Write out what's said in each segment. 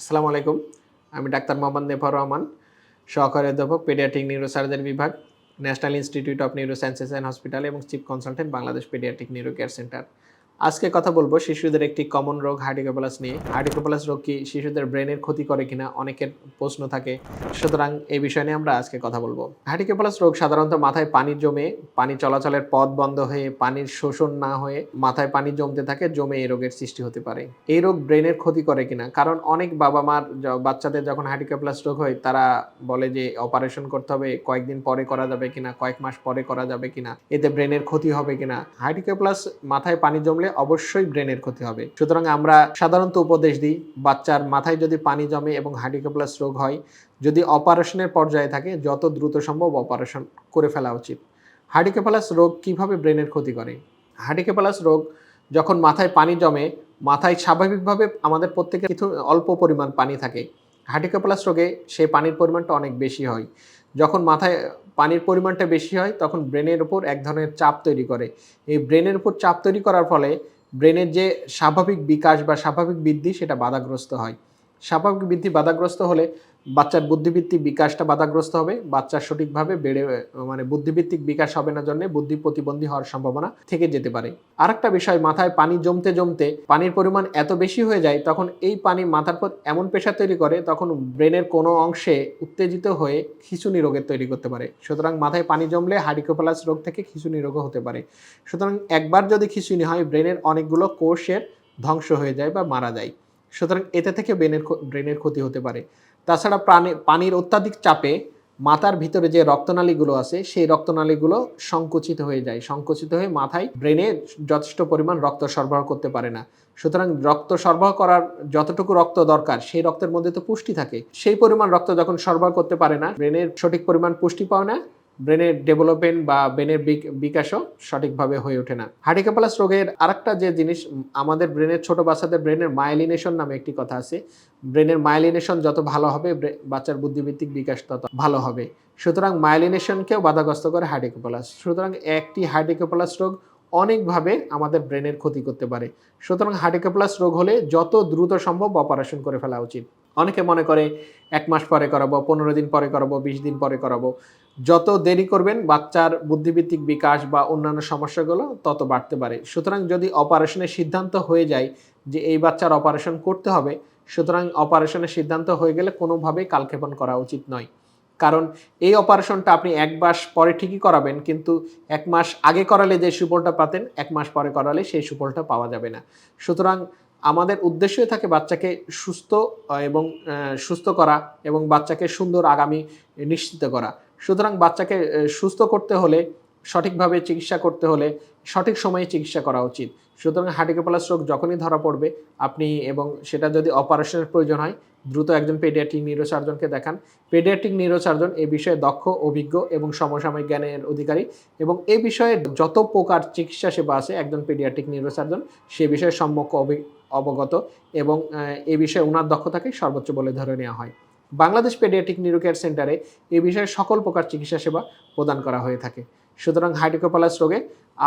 আসসালামু আলাইকুম। আমি ডাক্তার মোহাম্মদ নেফর রহমান, সহকারী অধ্যাপক, পেডিয়াট্রিক নিউরোসার্জারি বিভাগ, national institute of neurosciences and hospital এবং chief consultant, Bangladesh paediatric neuro care centre. আজকে কথা বলব শিশুদের একটি কমন রোগ হার্ডিকোপ্যালাস নিয়ে। হার্ডিকোপ্যালাস রোগ কি শিশুদের ব্রেনের ক্ষতি করে কিনা অনেকের প্রশ্ন থাকে। সুতরাং এই বিষয় নিয়ে আমরা আজকে কথা বলব। হার্ডিকোপ্যালাস রোগ সাধারণত মাথায় পানি জমে, পানি চলাচলের পথ বন্ধ হয়ে, পানির শোষণ না হয়ে মাথায় পানি জমতে থাকে, জমে এই রোগের সৃষ্টি হতে পারে। এই রোগ ব্রেনের ক্ষতি করে কিনা? কারণ অনেক বাবা মার বাচ্চাদের যখন হার্ডিকোপ্যালাস রোগ হয়, তারা বলে যে অপারেশন করতে হবে, কয়েকদিন পরে করা যাবে কিনা, কয়েক মাস পরে করা যাবে কিনা, এতে ব্রেনের ক্ষতি হবে কিনা? হার্ডিকোপ্লাস মাথায় পানি জমলে অবশ্যই ব্রেনের ক্ষতি হবে। সুতরাং আমরা সাধারণত উপদেশ দিই, বাচ্চার মাথায় যদি পানি জমে এবং হার্ডিকোপ্লাস রোগ হয়, যদি অপারেশনের পর্যায়ে থাকে, যত দ্রুত সম্ভব অপারেশন করে ফেলা উচিত। হার্ডিকোপ্যালাস রোগ কীভাবে ব্রেনের ক্ষতি করে? হার্ডিকোপ্যালাস রোগ যখন মাথায় পানি জমে, মাথায় স্বাভাবিকভাবে আমাদের প্রত্যেকের কিছু অল্প পরিমাণ পানি থাকে। হার্ডিকোপ্যালাস রোগে সেই পানির পরিমাণটা অনেক বেশি হয়। যখন মাথায় পানির পরিমাণটা বেশি হয়, তখন ব্রেনের উপর এক ধরনের চাপ তৈরি করে। এই ব্রেনের উপর চাপ তৈরি করার ফলে ব্রেনের যে স্বাভাবিক বিকাশ বা স্বাভাবিক বৃদ্ধি, সেটা বাধাগ্রস্ত হয়। স্বাভাবিক বৃদ্ধি বাধাগ্রস্ত হলে বাচ্চার বুদ্ধিবৃত্তিক বিকাশটা বাধাগ্রস্ত হবে বাচ্চার সঠিকভাবে বেড়ে মানে বুদ্ধিবৃত্তিক বিকাশ হবে না জন্য বুদ্ধি প্রতিবন্ধী হওয়ার সম্ভাবনা থেকে যেতে পারে। আরেকটা বিষয়, মাথায় পানি জমতে জমতে পানির পরিমাণ এত বেশি হয়ে যায়, তখন এই পানি মাথার পর এমন পেশা তৈরি করে, তখন ব্রেনের কোনো অংশে উত্তেজিত হয়ে খিঁচুনি রোগের তৈরি করতে পারে। সুতরাং মাথায় পানি জমলে হার্ডিকোপ্যালাস রোগ থেকে খিঁচুনি রোগও হতে পারে। সুতরাং একবার যদি খিঁচুনি হয়, ব্রেনের অনেকগুলো কোষের ধ্বংস হয়ে যায় বা মারা যায়। সুতরাং এতে থেকে ব্রেনের ব্রেনের ক্ষতি হতে পারে। তাছাড়া প্রাণী, পানির অত্যাধিক চাপে মাথার ভিতরে যে রক্তনালীগুলো আছে, সেই রক্তনালীগুলো সংকুচিত হয়ে যায়। সংকুচিত হয়ে মাথায় ব্রেনে যথেষ্ট পরিমাণ রক্ত সরবরাহ করতে পারে না। সুতরাং রক্ত সরবরাহ করার যতটুকু রক্ত দরকার, সেই রক্তের মধ্যে তো পুষ্টি থাকে। সেই পরিমাণ রক্ত যখন সরবরাহ করতে পারে না, ব্রেনের সঠিক পরিমাণ পুষ্টি পায় না ব্রেনের ডেভেলপমেন্ট বা ব্রেনের বিক- বিকাশও সঠিকভাবে হয়ে ওঠে না। হার্ডিকোপ্যালাস রোগের আরেকটা যে জিনিস, আমাদের ব্রেনের ছোট বাচ্চাদের ব্রেনের মাইলিনেশন নামে একটি কথা আছে। ব্রেনের মাইলিনেশন যত ভালো হবে বাচ্চার বুদ্ধিভিত্তিক বিকাশ তত ভালো হবে। সুতরাং মাইলিনেশনকেও বাধাগ্রস্ত করে হার্ডিকোপ্যালাস সুতরাং একটি হার্ডিকোপ্যালাস রোগ অনেকভাবে আমাদের ব্রেনের ক্ষতি করতে পারে। সুতরাং হার্ডিকোপ্যালাস রোগ হলে যত দ্রুত সম্ভব অপারেশন করে ফেলা উচিত। অনেকে মনে করে, এক মাস পরে করাবো, পনেরো দিন পরে করাবো, বিশ দিন পরে করাবো। যত দেরি করবেন বাচ্চার বুদ্ধিবৃত্তিক বিকাশ বা অন্যান্য সমস্যাগুলো তত বাড়তে পারে। সুতরাং যদি অপারেশনের সিদ্ধান্ত হয়ে যায় যে এই বাচ্চার অপারেশন করতে হবে, সুতরাং অপারেশনের সিদ্ধান্ত হয়ে গেলে কোনোভাবেই কালক্ষেপণ করা উচিত নয়। কারণ এই অপারেশনটা আপনি এক মাস পরে ঠিকই করাবেন, কিন্তু এক মাস আগে করালে যে সুফলটা পাতেন, এক মাস পরে করালে সেই সুফলটা পাওয়া যাবে না। সুতরাং আমাদের উদ্দেশ্যই থাকে বাচ্চাকে সুস্থ এবং সুস্থ করা এবং বাচ্চাকে সুন্দর আগামী নিশ্চিত করা। সুতরাং বাচ্চাকে সুস্থ করতে হলে, সঠিকভাবে চিকিৎসা করতে হলে সঠিক সময়ে চিকিৎসা করা উচিত। সুতরাং হার্টিকোপ্যালাস রোগ যখনই ধরা পড়বে, আপনি এবং সেটা যদি অপারেশনের প্রয়োজন হয়, দ্রুত একজন পেডিয়াট্রিক নিউরোসার্জনকে দেখান। পেডিয়াট্রিক নিউরোসার্জন এ বিষয়ে দক্ষ, অভিজ্ঞ এবং সমসাময়িক জ্ঞানের অধিকারী এবং এ বিষয়ে যত প্রকার চিকিৎসা সেবা আছে, একজন পেডিয়াট্রিক নিউরোসার্জন সে বিষয়ে সম্যক অবগত এবং, এ বিষয়ে ওনার দক্ষতাকে সর্বোচ্চ বলে ধরে নেওয়া হয়। বাংলাদেশ পেডিয়াট্রিক নিউরোকেয়ার সেন্টারে এ বিষয়ে সকল প্রকার চিকিৎসা সেবা প্রদান করা হয়ে থাকে। সুতরাং হাইড্রোকোপালাস রোগে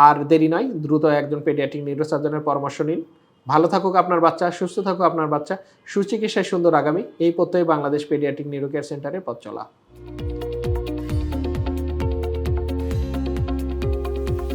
আর দেরি নয়, দ্রুত একজন পেডিয়াট্রিক নিউরোসার্জনের পরামর্শ নিন। ভালো থাকুক আপনার বাচ্চা, সুস্থ থাকুক আপনার বাচ্চা, সুচিকিৎসায় সুন্দর আগামী। এই প্রত্যয়ে বাংলাদেশ পেডিয়াট্রিক নিউরোকেয়ার সেন্টারে পথ চলা।